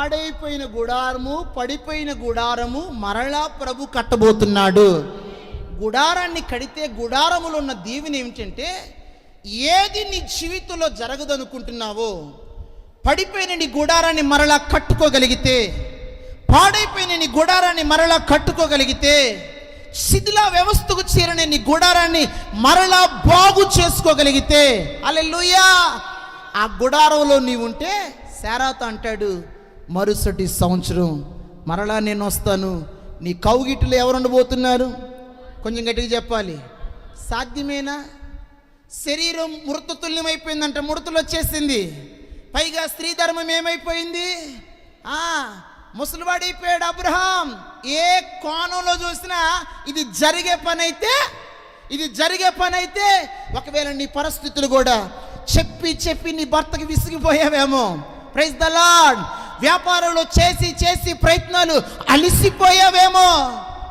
పాడైపోయిన గుడారము పడిపోయిన గుడారము మరలా ప్రభు కట్టబోతున్నాడు. గుడారాన్ని కడితే గుడారములో ఉన్న దీవెన ఏమిటంటే ఏది నీ జీవితంలో జరగదనుకుంటున్నావో పడిపోయిన నీ గుడారాన్ని మరలా కట్టుకోగలిగితే పాడైపోయిన నీ గుడారాన్ని మరలా కట్టుకోగలిగితే శిథిల వ్యవస్థకు చేరిన నీ గుడారాన్ని మరలా బాగు చేసుకోగలిగితే అలెలుయా ఆ గుడారంలో నీవుంటే శారాత అంటాడు మరుసటి సంవత్సరం మరలా నేను వస్తాను. నీ కౌగిట్లో ఎవరు ఉండబోతున్నారు కొంచెం గట్టిగా చెప్పాలి. సాధ్యమేనా? శరీరం మృతతుల్యమైపోయిందంట మృతులు వచ్చేసింది పైగా స్త్రీ ధర్మం ఏమైపోయింది? ముసలివాడైపోయాడు అబ్రహాం. ఏ కోణంలో చూసినా ఇది జరిగే పని అయితే ఇది జరిగే పని అయితే ఒకవేళ నీ పరిస్థితులు కూడా చెప్పి చెప్పి నీ భర్తకి విసిగిపోయావేమో. ప్రైజ్ ద లాడ్ వ్యాపారంలో చేసి చేసి ప్రయత్నాలు అలిసిపోయావేమో.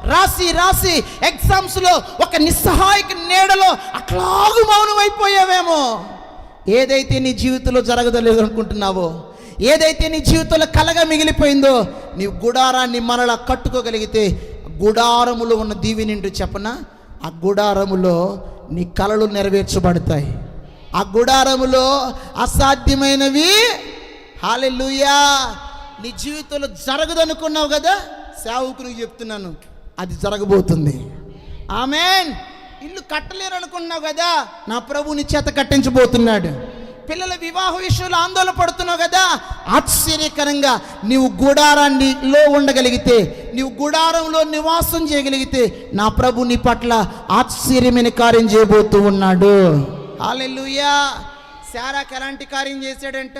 రాసి రాసి ఎగ్జామ్స్లో ఒక నిస్సహాయక నీడలో అట్లాగు మౌనమైపోయావేమో. ఏదైతే నీ జీవితంలో జరగదలేదు అనుకుంటున్నావో ఏదైతే నీ జీవితంలో కలగా మిగిలిపోయిందో నీ గుడారాన్ని మరలా కట్టుకోగలిగితే గుడారములో ఉన్న దీవి నిండు చెప్పన? ఆ గుడారములో నీ కలలు నెరవేర్చబడతాయి. ఆ గుడారములో అసాధ్యమైనవి హాలెలుయా నీ జీవితంలో జరగదనుకున్నావు కదా? సేవకునికి చెప్తున్నాను అది జరగబోతుంది. ఆమెన్. ఇల్లు కట్టలేరు అనుకున్నావు కదా? నా ప్రభు నీ చేత కట్టించబోతున్నాడు. పిల్లల వివాహ విషయంలో ఆందోళన పడుతున్నావు కదా? ఆశ్చర్యకరంగా నీవు గుడారాన్ని లో ఉండగలిగితే నీవు గుడారంలో నివాసం చేయగలిగితే నా ప్రభు నీ పట్ల ఆశ్చర్యమైన కార్యం చేయబోతూ ఉన్నాడు. హాలెలుయా శారాకి ఎలాంటి కార్యం చేశాడంట?